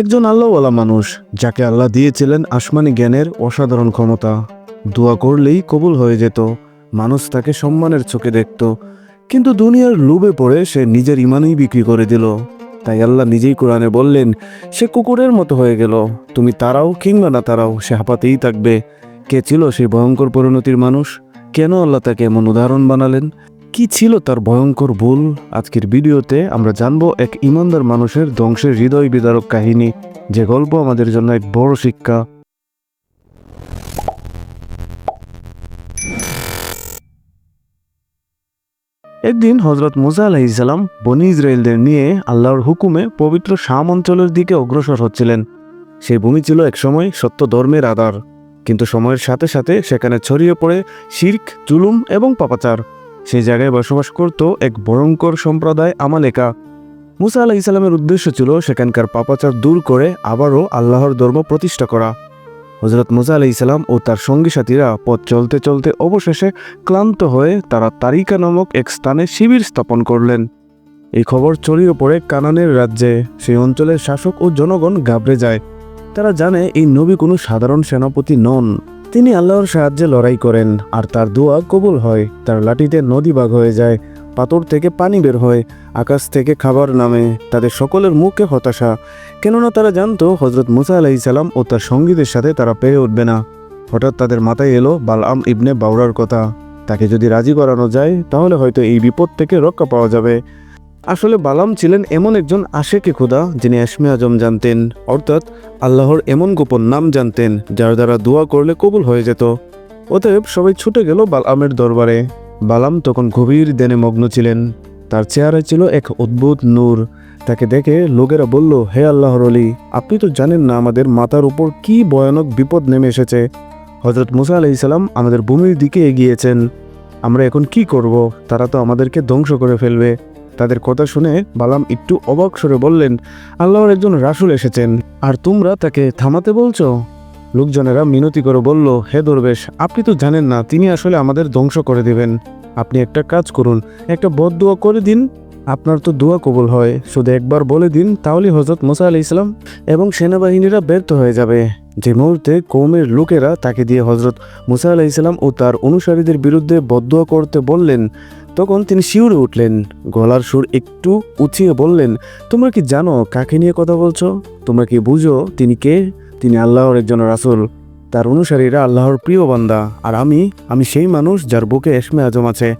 একজন আল্লাহওয়ালা মানুষ, যাকে আল্লাহ দিয়েছিলেন আসমানি জ্ঞানের অসাধারণ ক্ষমতা। দোয়া করলেই কবুল হয়ে যেত, মানুষ তাকে সম্মানের চোখে দেখত, কিন্তু দুনিয়ার লোভে পড়ে সে নিজের ইমানই বিক্রি করে দিল। তাই আল্লাহ নিজেই কোরআনে বললেন, সে কুকুরের মতো হয়ে গেল, তুমি তারাও কিংবা না তারাও, সে হাঁপাতেই থাকবে। কে ছিল সেই ভয়ঙ্কর পরিণতির মানুষ? কেন আল্লাহ তাকে এমন উদাহরণ বানালেন? কি ছিল তার ভয়ঙ্কর ভুল? আজকের ভিডিওতে আমরা জানব এক ইমানদার মানুষের ধ্বংসের হৃদয় বিদারক কাহিনী, যে গল্প আমাদের জন্য এক বড় শিক্ষা। একদিন হজরত মুসা আলাইসাল্লাম বনি ইসরায়েলদের নিয়ে আল্লাহর হুকুমে পবিত্র শাম অঞ্চলের দিকে অগ্রসর হচ্ছিলেন। সেই ভূমি ছিল একসময় সত্য ধর্মের আধার, কিন্তু সময়ের সাথে সাথে সেখানে ছড়িয়ে পড়ে শির্ক, জুলুম এবং পাপাচার। সেই জায়গায় বসবাস করত এক ভয়ঙ্কর সম্প্রদায় আমালেকা। মুসা আলাহ ইসলামের উদ্দেশ্য ছিল সেখানকার পাপাচার দূর করে আবারও আল্লাহর ধর্ম প্রতিষ্ঠা করা। হজরত মুসা আলাহ ইসলাম ও তার সঙ্গী সাথীরা পথ চলতে চলতে অবশেষে ক্লান্ত হয়ে তারা তারিকা নামক এক স্থানে শিবির স্থাপন করলেন। এই খবর ছড়িয়ে পড়ে কানানের রাজ্যে। সেই অঞ্চলের শাসক ও জনগণ ঘাবড়ে যায়। তারা জানে এই নবী কোনো সাধারণ সেনাপতি নন। তিনি আল্লাহর সাহায্যে লড়াই করেন, আর তার দোয়া কবুল হয়। তার লাঠিতে নদী বাঘ হয়ে যায়, পাথর থেকে পানি বের হয়, আকাশ থেকে খাবার নামে, তাদের সকলের মুখে হতাশা। কেননা তারা জানতো হজরত মুসা আলাইসাল্লাম ও তার সঙ্গীদের সাথে তারা পেয়ে উঠবে না। হঠাৎ তাদের মাথায় এলো বালআম ইবনে বাউরার কথা। তাকে যদি রাজি করানো যায়, তাহলে হয়তো এই বিপদ থেকে রক্ষা পাওয়া যাবে। আসলে বালাম ছিলেন এমন একজন আশেকে খুদা, যিনি এসমে আজম জানতেন। অর্থাৎ আল্লাহর এমন গোপন নাম জানতেন, যার দ্বারা দোয়া করলে কবুল হয়ে যেত। অতএব সবাই ছুটে গেল বালামের দরবারে। বালাম তখন গভীর দেনে মগ্ন ছিলেন। তার চেহারায় ছিল এক অদ্ভুত নূর। তাকে দেখে লোকেরা বলল, হে আল্লাহর অলি আপনি তো জানেন না আমাদের মাথার উপর কি ভয়ানক বিপদ নেমে এসেছে। হজরত মুসা আলাইসাল্লাম আমাদের ভূমির দিকে এগিয়েছেন। আমরা এখন কি করব? তারা তো আমাদেরকে ধ্বংস করে ফেলবে। তাদের কথা শুনে বালাম একটু অবাক সরে বললেন, আল্লাহর একজন রাসুল এসেছেন। আর তোমরা তাকে থামাতে বলছো? লোকজনেরা মিনতি করে বলল, হে দরবেশ, আপনি তো জানেন না, তিনি আসলে আমাদের ধ্বংস করে দিবেন। আপনি একটা কাজ করুন, একটা বদ দোয়া করে দিন। আপনার তো দোয়া কবুল হয়, শুধু একবার বলে দিন, তাহলে হজরত মোসা আলি ইসলাম এবং সেনাবাহিনীরা ব্যর্থ হয়ে যাবে। যে মুহূর্তে কৌমের লোকেরা তাকে দিয়ে হজরত মুসা আলাহ ইসলাম ও তার অনুসারীদের বিরুদ্ধে বদুয়া করতে বললেন তখন তিনি শিউরে উঠলেন, গলার সুর একটু উঁচিয়ে বললেন, তোমরা কি জানো কাকে নিয়ে কথা বলছো? তোমরা কি বুঝো তিনি কে? তিনি আল্লাহর একজন রাসূল। তার অনুসারীরা আল্লাহর প্রিয় বান্দা, আর আমি আমি সেই মানুষ যার বুকে এসমে আজম আছে।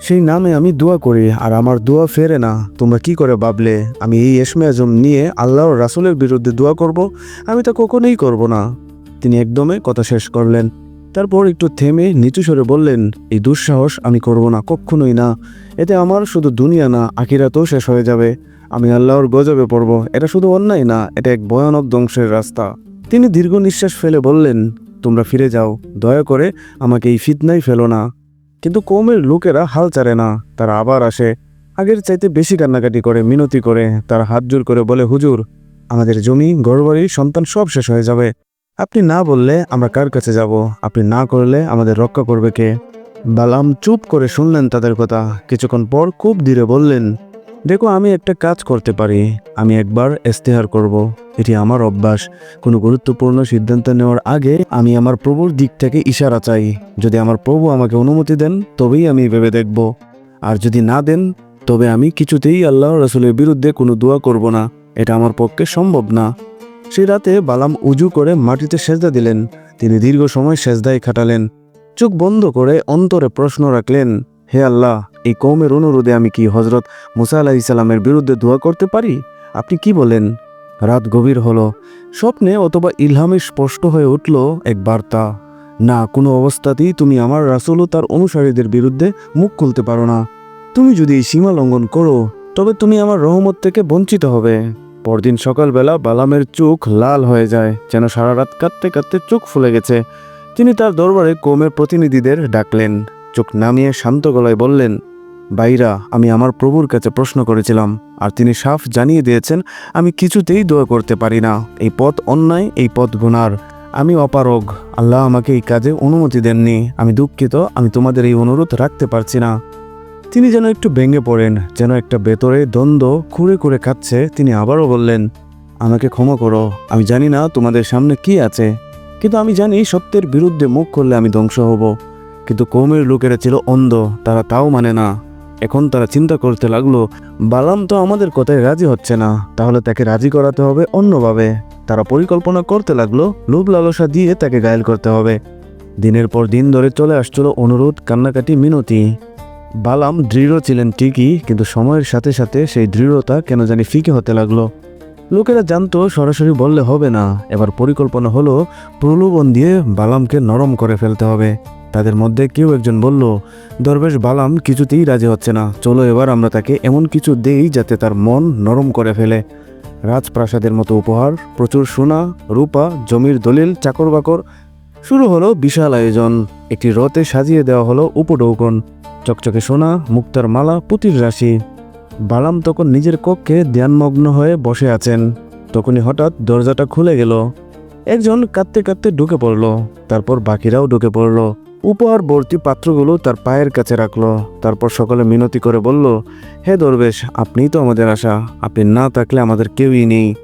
সেই নামে আমি দোয়া করি, আর আমার দোয়া ফেরে না। তোমরা কি করে ভাবলে, আমি এই এসমে আজম নিয়ে আল্লাহর রাসুলের বিরুদ্ধে দোয়া করব? আমি তা কখনোই করব না। তিনি একদমে কথা শেষ করলেন। তারপর একটু থেমে নিচু স্বরে বললেন, এই দুঃসাহস আমি করব না কখনোই না। এতে আমার শুধু দুনিয়া না, আখিরাতও শেষ হয়ে যাবে। আমি আল্লাহর গজবে পড়ব। এটা শুধু অন্যায় না, এটা এক ভয়ানক ধ্বংসের রাস্তা। তিনি দীর্ঘ নিঃশ্বাস ফেলে বললেন, তোমরা ফিরে যাও। দয়া করে আমাকে এই ফিতনায় ফেলো না। কিন্তু কৌমের লোকেরা হাল ছাড়ে না, তারা আবার আসে। আগের চাইতে বেশি কান্নাকাটি করে, মিনতি করে, তারা হাত জোর করে বলে, হুজুর, আমাদের জমি গড়বাড়ি সন্তান সব শেষ হয়ে যাবে। আপনি না বললে আমরা কার কাছে যাব? আপনি না করলে আমাদের রক্ষা করবে কে? বালাম চুপ করে শুনলেন তাদের কথা। কিছুক্ষণ পর খুব ধীরে বললেন, দেখো, আমি একটা কাজ করতে পারি। আমি একবার ইস্তেহার করব। এটি আমার অভ্যাস। কোনো গুরুত্বপূর্ণ সিদ্ধান্ত নেওয়ার আগে আমি আমার প্রভুর দিক থেকে ইশারা চাই। যদি আমার প্রভু আমাকে অনুমতি দেন, তবেই আমি ভেবে দেখব। আর যদি না দেন, তবে আমি কিছুতেই আল্লাহ রসুলের বিরুদ্ধে কোনো দোয়া করব না। এটা আমার পক্ষে সম্ভব না। সেই রাতে বালাম উজু করে মাটিতে সেজদা দিলেন। তিনি দীর্ঘ সময় সেজদায় খাটালেন। চোখ বন্ধ করে অন্তরে প্রশ্ন রাখলেন, হে আল্লাহ, এই কৌমের অনুরোধে আমি কি হজরত মুসা আলাহ ইসলামের বিরুদ্ধে দোয়া করতে পারি? আপনি কি বলেন? রাত গভীর হলো। স্বপ্নে অথবা ইলহামে স্পষ্ট হয়ে উঠল এক বার্তা, না, কোনো অবস্থাতেই তুমি আমার রাসুল ও তার অনুসারীদের বিরুদ্ধে মুখ খুলতে পারো না। তুমি যদি সীমা লঙ্ঘন করো, তবে তুমি আমার রহমত থেকে বঞ্চিত হবে। পরদিন সকালবেলা বালামের চোখ লাল হয়ে যায়, যেন সারা রাত কাঁদতে কাঁদতে চোখ ফুলে গেছে। তিনি তার দরবারে কোমের প্রতিনিধিদের ডাকলেন। চোখ নামিয়ে শান্ত গলায় বললেন বাইরা আমি আমার প্রভুর কাছে প্রশ্ন করেছিলাম, আর তিনি সাফ জানিয়ে দিয়েছেন, আমি কিছুতেই দোয়া করতে পারি না। এই পথ অন্যায়, এই পথ গুনার। আমি অপারগ। আল্লাহ আমাকে এই কাজে অনুমতি দেননি। আমি দুঃখিত, আমি তোমাদের এই অনুরোধ রাখতে পারছি না। তিনি যেন একটু ভেঙে পড়েন, যেন একটা ভেতরে দ্বন্দ্ব খুঁড়ে খুঁড়ে খাচ্ছে, তিনি আবারও বললেন, আমাকে ক্ষমা করো, আমি জানি না তোমাদের সামনে কি আছে, কিন্তু আমি জানি সত্যের বিরুদ্ধে মুখ করলে আমি ধ্বংস হব, কিন্তু কৌমের লোকেরা ছিল অন্ধ, তারা তাও মানে না। এখন তারা চিন্তা করতে লাগল, বালাম তো আমাদের কথায় রাজি হচ্ছে না, তাহলে তাকে রাজি করাতে হবে অন্যভাবে। তারা পরিকল্পনা করতে লাগল, লোভ লালসা দিয়ে তাকে গায়েল করতে হবে। দিনের পর দিন ধরে চলে আসছিল অনুরোধ কান্নাকাটি মিনতি। বালাম দৃঢ় ছিলেন ঠিকই, কিন্তু সময়ের সাথে সাথে সেই দৃঢ়তা কেন জানি ফিকে হতে লাগল। লোকেরা জানতো সরাসরি বললে হবে না, এবার পরিকল্পনা হলো প্রলোভন দিয়ে বালামকে নরম করে ফেলতে হবে। তাদের মধ্যে কেউ একজন বলল, দরবেশ বালাম কিছুতেই রাজি হচ্ছে না, চলো এবার আমরা তাকে এমন কিছু দেই যাতে তার মন নরম করে ফেলে। রাজপ্রাসাদের মতো উপহার, প্রচুর সোনা, রূপা, জমির দলিল, চাকর বাকর, শুরু হলো বিশাল আয়োজন। একটি রথে সাজিয়ে দেওয়া হলো উপডৌকন চকচকে সোনা, মুক্তার মালা, পুতির রাশি। বালাম তখন নিজের কক্ষে ধ্যানমগ্ন হয়ে বসে আছেন। তখনই হঠাৎ দরজাটা খুলে গেল। একজন কাঁদতে কাঁদতে ঢুকে পড়ল। তারপর বাকিরাও ঢুকে পড়ল। উপহার ভর্তি পাত্রগুলো তার পায়ের কাছে রাখল। তারপর সকলে মিনতি করে বলল, হে দরবেশ, আপনিই তো আমাদের আশা। আপনি না থাকলে আমাদের কেউই নেই।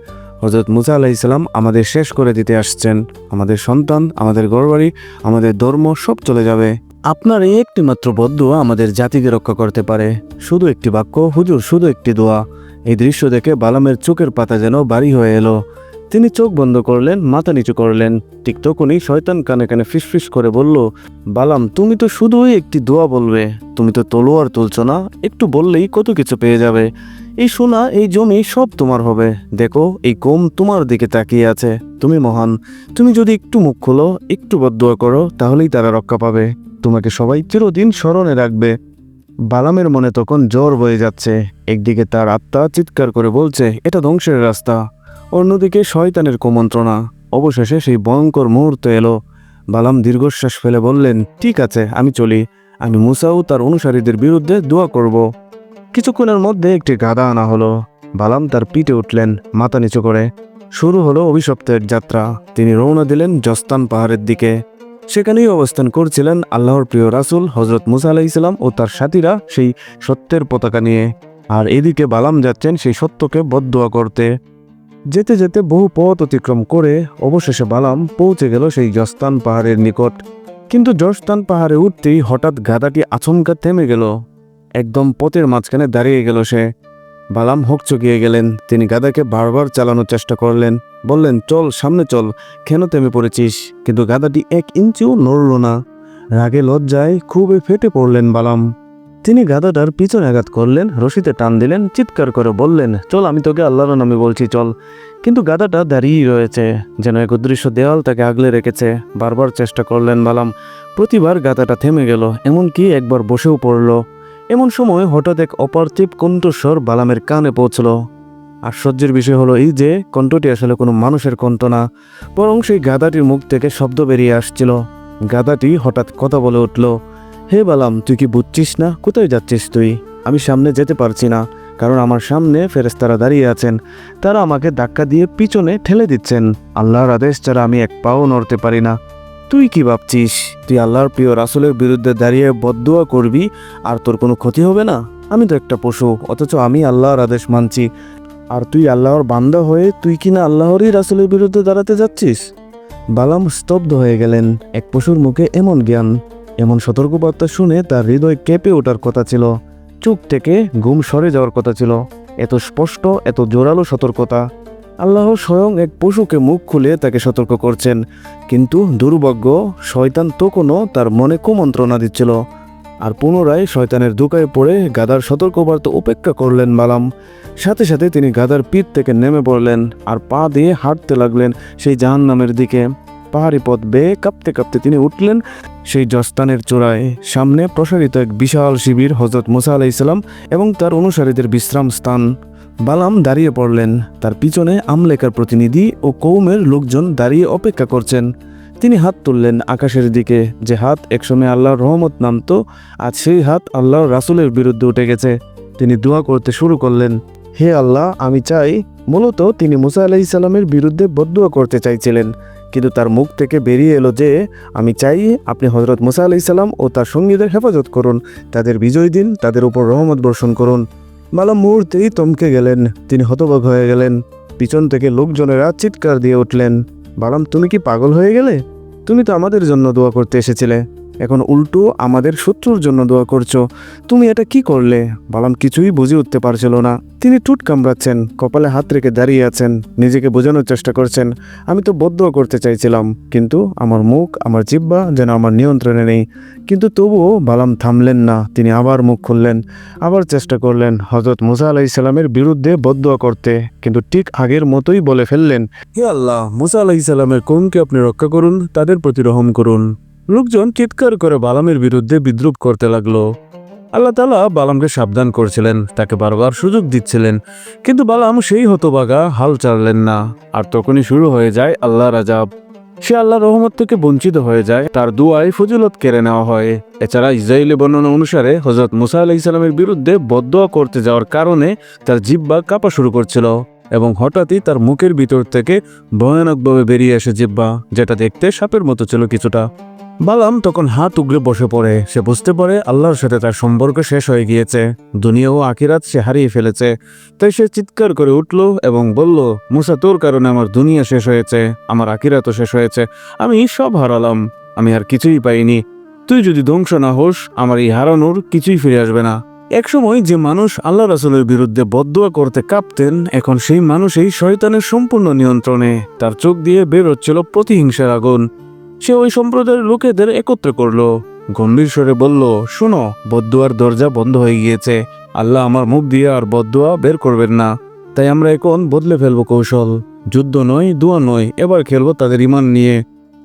হজরত মুসা ইসলাম আমাদের শেষ করে দিতে আসছেন। আমাদের সন্তান, আমাদের গড়বাড়ি আমাদের ধর্ম সব চলে যাবে। আপনার এই একটি মাত্র বদুয়া আমাদের জাতিকে রক্ষা করতে পারে। শুধু একটি বাক্য, হুজুর, শুধু একটি দোয়া। এই দৃশ্য দেখে বালামের চোখের পাতা যেন বাড়ি হয়ে এলো। তিনি চোখ বন্ধ করলেন, মাথা নিচু করলেন। ঠিক তখনই শয়তান কানে কানে ফিসফিস করে বলল, বালাম, তুমি তো শুধুই একটি দোয়া বলবে। তুমি তো তলোয়ার তুলছ না, একটু বললেই কত কিছু পেয়ে যাবে। এই সোনা, এই জমি সব তোমার হবে। দেখো, এই কোম তোমার দিকে তাকিয়ে আছে। তুমি মহান। তুমি যদি একটু মুখ খোলো, একটু বদুয়া করো, তাহলেই তারা রক্ষা পাবে। তোমাকে সবাই চিরদিন স্মরণে রাখবে। বালামের মনে তখন জ্বর বয়ে যাচ্ছে। একদিকে তার আত্মা চিৎকার করে বলছে, এটা ধ্বংসের রাস্তা। অন্যদিকে শয়তানের কুমন্ত্রণা। অবশেষে সেই ভয়ঙ্কর মুহূর্ত এলো। বালাম দীর্ঘশ্বাস ফেলে বললেন, ঠিক আছে, আমি চলি। আমি মুসাও তার অনুসারীদের বিরুদ্ধে দোয়া করব। কিছুক্ষণের মধ্যে একটি গাদা আনা হলো। বালাম তার পিঠে উঠলেন, মাথা নিচু করে। শুরু হলো অভিশপ্তের যাত্রা। তিনি রওনা দিলেন জস্তান পাহাড়ের দিকে। সেখানেই অবস্থান করছিলেন আল্লাহর প্রিয় রাসূল হজরত মুসা আলাইসাল্লাম ও তার সাথীরা সেই সত্যের পতাকা নিয়ে। আর এদিকে বালাম যাচ্ছেন সেই সত্যকে বদদোয়া করতে। যেতে যেতে বহু পথ অতিক্রম করে অবশেষে বালাম পৌঁছে গেল সেই জস্তান পাহাড়ের নিকট। কিন্তু জস্তান পাহাড়ে উঠতেই হঠাৎ গাদাটি আচমকা থেমে গেল। একদম পথের মাঝখানে দাঁড়িয়ে গেল সে। বালাম হোক হকচকিয়ে গেলেন। তিনি গাদাকে বারবার চালানোর চেষ্টা করলেন। বললেন, চল, সামনে চল। কেন থেমে পড়েছিস? কিন্তু গাদাটি এক ইঞ্চিও নড়ল না। রাগে লজ্জায় খুবই ফেটে পড়লেন বালাম। তিনি গাদাটার পিছনে আঘাত করলেন, রশিতে টান দিলেন, চিৎকার করে বললেন, চল, আমি তোকে আল্লাহর নামে বলছি, চল। কিন্তু গাদাটা দাঁড়িয়েই রয়েছে, যেন এক অদৃশ্য দেওয়াল তাকে আগলে রেখেছে। বারবার চেষ্টা করলেন বালাম। প্রতিবার গাদাটা থেমে গেল, এমনকি একবার বসেও পড়ল। এমন সময় হঠাৎ এক অপার্থিব কণ্ঠস্বর বালামের কানে পৌঁছল। আশ্চর্যের বিষয় হলো এই যে, কণ্ঠটি আসলে কোনো মানুষের কণ্ঠ না, বরং সেই গাদাটির মুখ থেকে শব্দ বেরিয়ে আসছিল। গাদাটি হঠাৎ কথা বলে উঠল, হে বালাম, তুই কি বুঝছিস না? কোথায় যাচ্ছিস তুই? আমি সামনে যেতে পারছি না, কারণ আমার সামনে ফেরেস্তারা দাঁড়িয়ে আছেন। তারা আমাকে ধাক্কা দিয়ে পিছনে ঠেলে দিচ্ছেন। আল্লাহর আদেশ ছাড়া আমি এক পাও নড়তে পারি না। তুই কি ভাবছিস? তুই আল্লাহর প্রিয় রাসুলের বিরুদ্ধে দাঁড়িয়ে বদুয়া করবি আর তোর কোনো ক্ষতি হবে না? আমি তো একটা পশু, অথচ আমি আল্লাহর আদেশ মানছি। আর তুই আল্লাহর বান্দা হয়ে তুই কি না আল্লাহরই রাসুলের বিরুদ্ধে দাঁড়াতে যাচ্ছিস? বালাম স্তব্ধ হয়ে গেলেন। এক পশুর মুখে এমন জ্ঞান, এমন সতর্কবার্তা শুনে তার হৃদয় কেঁপে ওঠার কথা ছিল। চুপ থেকে ঘুম সরে যাওয়ার কথা ছিল। এত স্পষ্ট, এত জোরালো সতর্কতা। আল্লাহ স্বয়ং এক পশুকে মুখ খুলে তাকে সতর্ক করছেন, কিন্তু দুর্ভাগ্য, শয়তান তখনও তার মনে কুমন্ত্রণা দিচ্ছিল। আর পুনরায় শয়তানের দুকায় পড়ে গাদার সতর্কবার্তা উপেক্ষা করলেন বালাম সাথে সাথে তিনি গাদার পিঠ থেকে নেমে পড়লেন আর পা দিয়ে হাঁটতে লাগলেন সেই জাহান্নামের দিকে। পাহাড়ি পথ বেয়ে কাঁপতে কাঁপতে তিনি উঠলেন সেই জস্তানের চূড়ায়। সামনে প্রসারিত এক বিশাল শিবির হজরত মুসা আলাইসাল্লাম এবং তার অনুসারীদের বিশ্রাম স্থান। বালাম দাঁড়িয়ে পড়লেন। তার পিছনে আমলেকার প্রতিনিধি ও কৌমের লোকজন দাঁড়িয়ে অপেক্ষা করছেন। তিনি হাত তুললেন আকাশের দিকে, যে হাত একসময় আল্লাহর রহমত নামতো, আজ সেই হাত আল্লাহর রাসুলের বিরুদ্ধে উঠে গেছে। তিনি দোয়া করতে শুরু করলেন, হে আল্লাহ, আমি চাই মূলত তিনি মুসা আলাইসাল্লামের বিরুদ্ধে বদুয়া করতে চাইছিলেন। কিন্তু তার মুখ থেকে বেরিয়ে এলো যে, আমি চাই আপনি হজরত মুসা আলাইসাল্লাম ও তার সঙ্গীদের হেফাজত করুন। তাদের বিজয় দিন, তাদের উপর রহমত বর্ষণ করুন। মালাম মুহূর্তেই তমকে গেলেন, তিনি হতবাক হয়ে গেলেন। পিছন থেকে লোকজনেরা চিৎকার দিয়ে উঠলেন, বালাম, তুমি কি পাগল হয়ে গেলে? তুমি তো আমাদের জন্য দোয়া করতে এসেছিলে। এখন উল্টো আমাদের শত্রুর জন্য দোয়া করছ। তুমি এটা কি করলে? বালাম কিছুই বুঝে উঠতে পারছিল না। তিনি টুট কামড়াচ্ছেন, কপালে হাত রেখে দাঁড়িয়ে আছেন, নিজেকে বোঝানোর চেষ্টা করছেন। আমি তো বদ্ধ করতে চাইছিলাম, কিন্তু আমার মুখ, আমার জিব্বা যেন আমার নিয়ন্ত্রণে নেই। কিন্তু তবুও বালাম থামলেন না, তিনি আবার মুখ খুললেন, আবার চেষ্টা করলেন হজরত মুসা আলাইসাল্লামের বিরুদ্ধে বদুয়া করতে, কিন্তু ঠিক আগের মতোই বলে ফেললেন, হে আল্লাহ, মুসা আলাইসাল্লামের কৌমকে আপনি রক্ষা করুন, তাদের প্রতি রহম করুন। লোকজন চিৎকার করে বালামের বিরুদ্ধে বিদ্রুপ করতে লাগল। আল্লাহ তালা বালামকে সাবধান করছিলেন, তাকে বারবার সুযোগ দিচ্ছিলেন, কিন্তু বালাম সেই হতবাগা হাল চাললেন না। আর তখনই শুরু হয়ে যায় আল্লাহ রাজাব সে আল্লাহ রহমত থেকে বঞ্চিত হয়ে যায়, তার দুয়ায় ফজিলত কেড়ে নেওয়া হয়। এছাড়া ইসরায়েলি বর্ণনা অনুসারে হজরত মুসা আলাহ ইসলামের বিরুদ্ধে বদোয়া করতে যাওয়ার কারণে তার জিব্বা কাঁপা শুরু করছিল এবং হঠাৎই তার মুখের ভিতর থেকে ভয়ানকভাবে বেরিয়ে আসে জিব্বা যেটা দেখতে সাপের মতো ছিল কিছুটা। বালাম তখন হাত উগড়ে বসে পড়ে। সে বুঝতে পারে আল্লাহর সাথে তার সম্পর্ক শেষ হয়ে গিয়েছে। দুনিয়া ও আখিরাত সে হারিয়ে ফেলেছে। তাই সে চিৎকার করে উঠল এবং বলল, মুসা, তোর কারণে আমার দুনিয়া শেষ হয়েছে, আমার আখিরাতও শেষ হয়েছে। আমি সব হারালাম, আমি আর কিছুই পাইনি। তুই যদি ধ্বংস না হোস, আমার এই হারানোর কিছুই ফিরে আসবে না। একসময় যে মানুষ আল্লাহ রাসুলের বিরুদ্ধে বদুয়া করতে কাঁপতেন, এখন সেই মানুষই শয়তানের সম্পূর্ণ নিয়ন্ত্রণে। তার চোখ দিয়ে বের হচ্ছিল প্রতিহিংসার আগুন। সে ওই সম্প্রদায়ের লোকেদের একত্র করল। গম্ভীর স্বরে বলল, শোনো, বদুয়ার দরজা বন্ধ হয়ে গিয়েছে। আল্লাহ আমার মুখ দিয়ে আর বদুয়া বের করবেন না। তাই আমরা এখন বদলে ফেলব কৌশল। যুদ্ধ নয়, দুয়া নয়, এবার খেলব তাদের ইমান নিয়ে।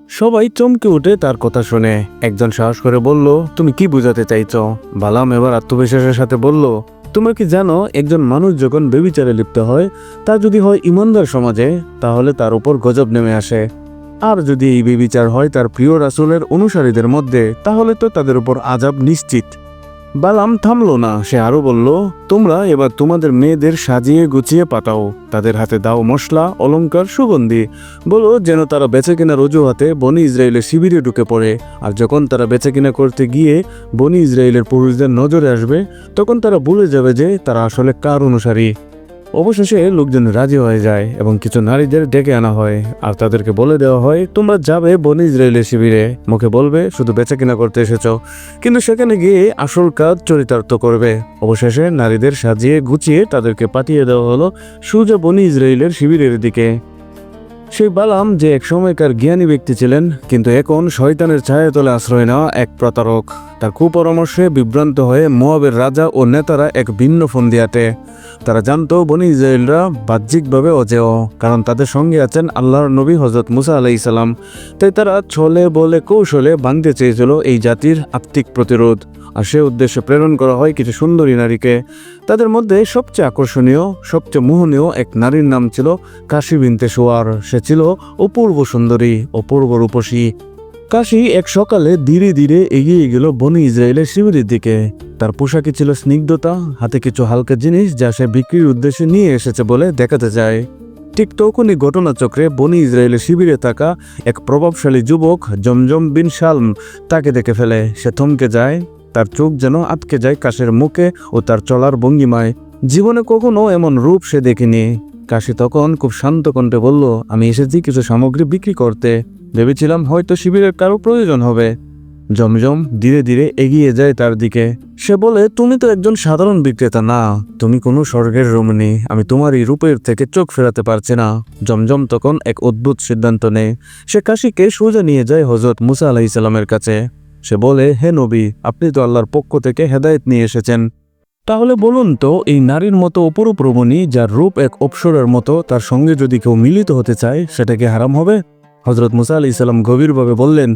সবাই চমকে উঠে তার কথা শুনে। একজন সাহস করে বলল, তুমি কি বুঝাতে চাইছ? বালাম এবার আত্মবিশ্বাসের সাথে বলল, তোমরা কি জানো, একজন মানুষ যখন বেবিচারে লিপ্ত হয়, তা যদি হয় ইমানদার সমাজে, তাহলে তার উপর গজব নেমে আসে। আর যদি এই বেবিচার হয় তার প্রিয় রাসুলের অনুসারীদের মধ্যে, তাহলে তো তাদের উপর আজাব নিশ্চিত। বালাম থামল না, সে আরও বলল, তোমরা এবার তোমাদের মেয়েদের সাজিয়ে গুছিয়ে পাতাও। তাদের হাতে দাও মশলা অলঙ্কার সুগন্ধি। বলো যেন তারা বেচে কেনার অজুহাতে বনি ইসরায়েলের শিবিরে ঢুকে পড়ে। আর যখন তারা বেচে কিনা করতে গিয়ে বনি ইসরায়েলের পুরুষদের নজরে আসবে, তখন তারা ভুলে যাবে যে তারা আসলে কার অনুসারী। অবশেষে লোকজন রাজি হয়ে যায় এবং কিছু নারীদের ডেকে আনা হয়। আর তাদেরকে বলে দেওয়া হয়, তোমরা যাবে বন ইসরায়েলের শিবিরে। মুখে বলবে, শুধু বেচা কিনা করতে এসেছ। কিন্তু সেখানে গিয়ে আসল কাজ চরিতার্থ করবে। অবশেষে নারীদের সাজিয়ে গুছিয়ে তাদেরকে পাঠিয়ে দেওয়া হলো সুজা বনি ইসরায়েলের শিবিরের দিকে। সেই বালাম যে এক সময়কার জ্ঞানী ব্যক্তি ছিলেন, কিন্তু এখন শয়তানের ছায়াতলে আশ্রয় নেওয়া এক প্রতারক। তার কুপরামর্শে বিভ্রান্ত হয়ে মোয়াবের রাজা ও নেতারা এক ভিন্ন ফন্দিয়াটে তারা জানতো বনি ইসরায়েলরা বাহ্যিকভাবে অজেয়, কারণ তাদের সঙ্গে আছেন আল্লাহর নবী হজরত মুসা আলাই সালাম। তাই তারা ছলে বলে কৌশলে ভাঙতে চেয়েছিল এই জাতির আত্মিক প্রতিরোধ। আর সে উদ্দেশ্যে প্রেরণ করা হয় কিছু সুন্দরী নারীকে। তাদের মধ্যে সবচেয়ে আকর্ষণীয়, সবচেয়ে মোহনীয় এক নারীর নাম ছিল কাশি বিনতে সোয়ার। সে ছিল অপূর্ব সুন্দরী, অপূর্ব রূপসী। কাশি এক সকালে ধীরে ধীরে এগিয়ে গেল বনি ইসরায়েলের শিবিরের দিকে। তার পোশাকে ছিল স্নিগ্ধতা, হাতে কিছু হালকা জিনিস যা সে বিক্রির উদ্দেশ্যে নিয়ে এসেছে বলে দেখাতে যায় ঠিক তখনই ঘটনাচক্রে বনি ইসরায়েলের শিবিরে থাকা এক প্রভাবশালী যুবক জমজম বিন শালম তাকে দেখে ফেলে। সে থমকে যায় তার চোখ যেন আটকে যায় কাশের মুখে ও তার চলার ভঙ্গিমায়। জীবনে কখনো এমন রূপ সে দেখেনি। কাশি তখন খুব শান্ত কণ্ঠে বলল, আমি এসেছি কিছু সামগ্রী বিক্রি করতে। ভেবেছিলাম হয়তো শিবিরের কারও প্রয়োজন হবে। জমজম ধীরে ধীরে এগিয়ে যায় তার দিকে। সে বলে, তুমি তো একজন সাধারণ বিক্রেতা না। তুমি কোনো স্বর্গের রমণী। আমি তোমার এই রূপের থেকে চোখ ফেরাতে পারছি না। জমজম তখন এক অদ্ভুত সিদ্ধান্ত নেয়। সে কাশিকে সোজা নিয়ে যায় হজরত মুসা আলাহিসাল্লামের কাছে। সে বলে, হে নবী, আপনি তো আল্লাহর পক্ষ থেকে হেদায়েত নিয়ে এসেছেন। তাহলে বলুন তো, এই নারীর মতো অপরূপ রমণী যার রূপ এক অপসরের মতো, তার সঙ্গে যদি কেউ মিলিত হতে চায়, সেটা কি হারাম হবে? হজরত মুসা আলি ইসলাম গভীরভাবে বললেন,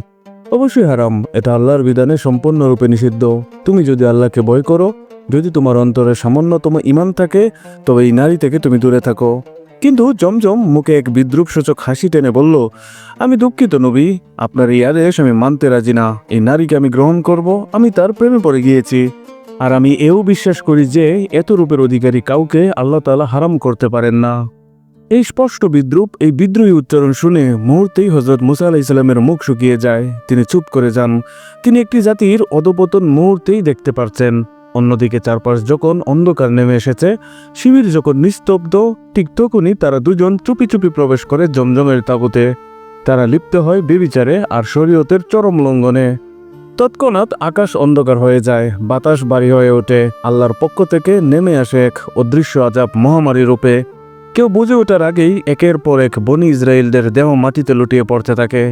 অবশ্যই হারাম, এটা আল্লাহর বিধানে সম্পূর্ণরূপে নিষিদ্ধ। তুমি যদি আল্লাহকে ভয় করো, যদি তোমার অন্তরে সামান্যতম ইমান থাকে, তবে এই নারী থেকে তুমি দূরে থাকো। কিন্তু জমজম মুখে এক বিদ্রুপ সূচক হাসি টেনে বলল, আমি দুঃখিত নবী, আপনার এই আদেশ আমি মানতে রাজি না। এই নারীকে আমি গ্রহণ করব, আমি তার প্রেমে পড়ে গিয়েছি। আর আমি এও বিশ্বাস করি যে এত রূপের অধিকারী কাউকে আল্লাহ তাআলা হারাম করতে পারেন না। এই স্পষ্ট বিদ্রুপ, এই বিদ্রোহী উচ্চারণ শুনে মুহূর্তেই হজরত মুসা আলাহ ইসলামের মুখ শুকিয়ে যায়। তিনি চুপ করে যান। তিনি একটি জাতির অধপতন মুহূর্তেই দেখতে পারছেন। অন্যদিকে চারপাশ যখন অন্ধকার নেমে এসেছে, শিবির যখন নিস্তব্ধ, ঠিক তখনই তারা দুজন চুপি চুপি প্রবেশ করে জমজমের তাঁবুতে। তারা লিপ্ত হয় বেবিচারে আর শরীয়তের চরম লঙ্ঘনে। তৎক্ষণাৎ আকাশ অন্ধকার হয়ে যায়, বাতাস বাড়ি হয়ে ওঠে, আল্লাহর পক্ষ থেকে নেমে আসে এক অদৃশ্য আজাব মহামারী রূপে। কেউ বুঝে ওঠার আগেই একের পর এক বনি ইসরায়েলদের দেহ মাটিতে লুটিয়ে পড়তে থাকে।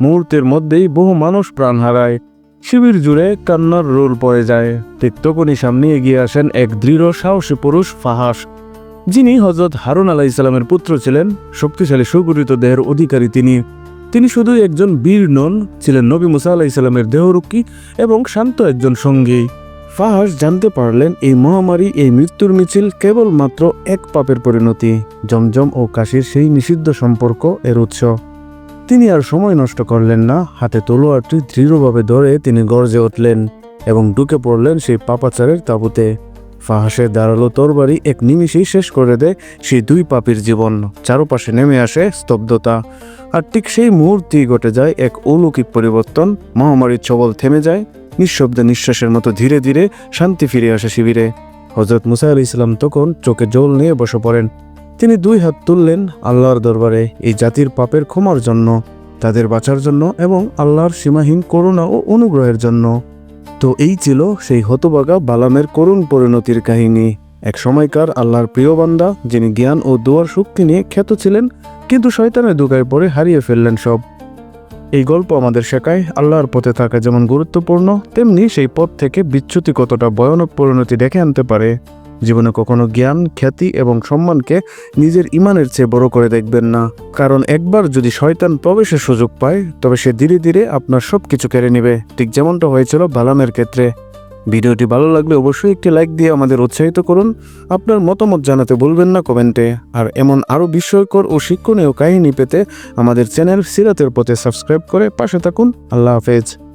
মুহূর্তের মধ্যেই বহু মানুষ প্রাণ হারায়। শিবির জুড়ে কান্নার রোল পড়ে যায়। ঠিক তখনই সামনে এগিয়ে আসেন এক দৃঢ় সাহসী পুরুষ, ফাহাস। যিনি হজরত হারুন আলাহ ইসলামের পুত্র ছিলেন, শক্তিশালী, সুগঠিত দেহের অধিকারী তিনি। তিনি শুধু একজন বীর নন, ছিলেন নবী মুসা আলাহ ইসলামের দেহরক্ষী এবং শান্ত একজন সঙ্গী। ফাহাস জানতে পারলেন এই মহামারী, এই মৃত্যুর মিছিল কেবলমাত্র এক পাপের পরিণতি, জমজম ও কাশির সেই নিষিদ্ধ সম্পর্ক এর উৎস। তিনি আর সময় নষ্ট করলেন না। হাতে তলোয়ারটি দৃঢ়ভাবে ধরে তিনি গর্জে উঠলেন এবং ঢুকে পড়লেন সেই পাপাচারের তাঁবুতে। ফাহাসের দাঁড়াল তরবারি এক নিমিষেই শেষ করে দেয় সেই দুই পাপীর জীবন। চারপাশে নেমে আসে স্তব্ধতা। আর ঠিক সেই মুহূর্তেই ঘটে যায় এক অলৌকিক পরিবর্তন। মহামারীর ছবল থেমে যায়। নিঃশব্দে নিঃশ্বাসের মতো ধীরে ধীরে শান্তি ফিরে আসে শিবিরে। হজরত মুসা আলি ইসলাম তখন চোখে জল নিয়ে বসে পড়েন। তিনি দুই হাত তুললেন আল্লাহর দরবারে এই জাতির পাপের ক্ষমার জন্য, তাদের বাঁচার জন্য এবং আল্লাহর সীমাহীন করুণা ও অনুগ্রহের জন্য। তো এই ছিল সেই হতবাগা বালামের করুণ পরিণতির কাহিনী। এক সময়কার আল্লাহর প্রিয় বান্দা, যিনি জ্ঞান ও দোয়ার শক্তি নিয়ে খ্যাত ছিলেন, কিন্তু শয়তানের দুগায় পড়ে হারিয়ে ফেললেন সব। এই গল্প আমাদের শেখায়, আল্লাহর পথে থাকা যেমন গুরুত্বপূর্ণ, তেমনি সেই পথ থেকে বিচ্যুতি কতটা ভয়ানক পরিণতি ডেকে আনতে পারে। জীবনে কখনো জ্ঞান, খ্যাতি এবং সম্মানকে নিজের ইমানের চেয়ে বড় করে দেখবেন না। কারণ একবার যদি শয়তান প্রবেশের সুযোগ পায়, তবে সে ধীরে ধীরে আপনার সব কিছু কেড়ে নেবে। ঠিক যেমনটা হয়েছিল বালামের ক্ষেত্রে। ভিডিওটি ভালো লাগলে অবশ্যই একটি লাইক দিয়ে আমাদের উৎসাহিত করুন। আপনার মতামত জানাতে ভুলবেন না কমেন্টে। আর এমন আরও বিস্ময়কর ও শিক্ষণীয় কাহিনী পেতে আমাদের চ্যানেল সিরাতের পথে সাবস্ক্রাইব করে পাশে থাকুন। আল্লাহ হাফেজ।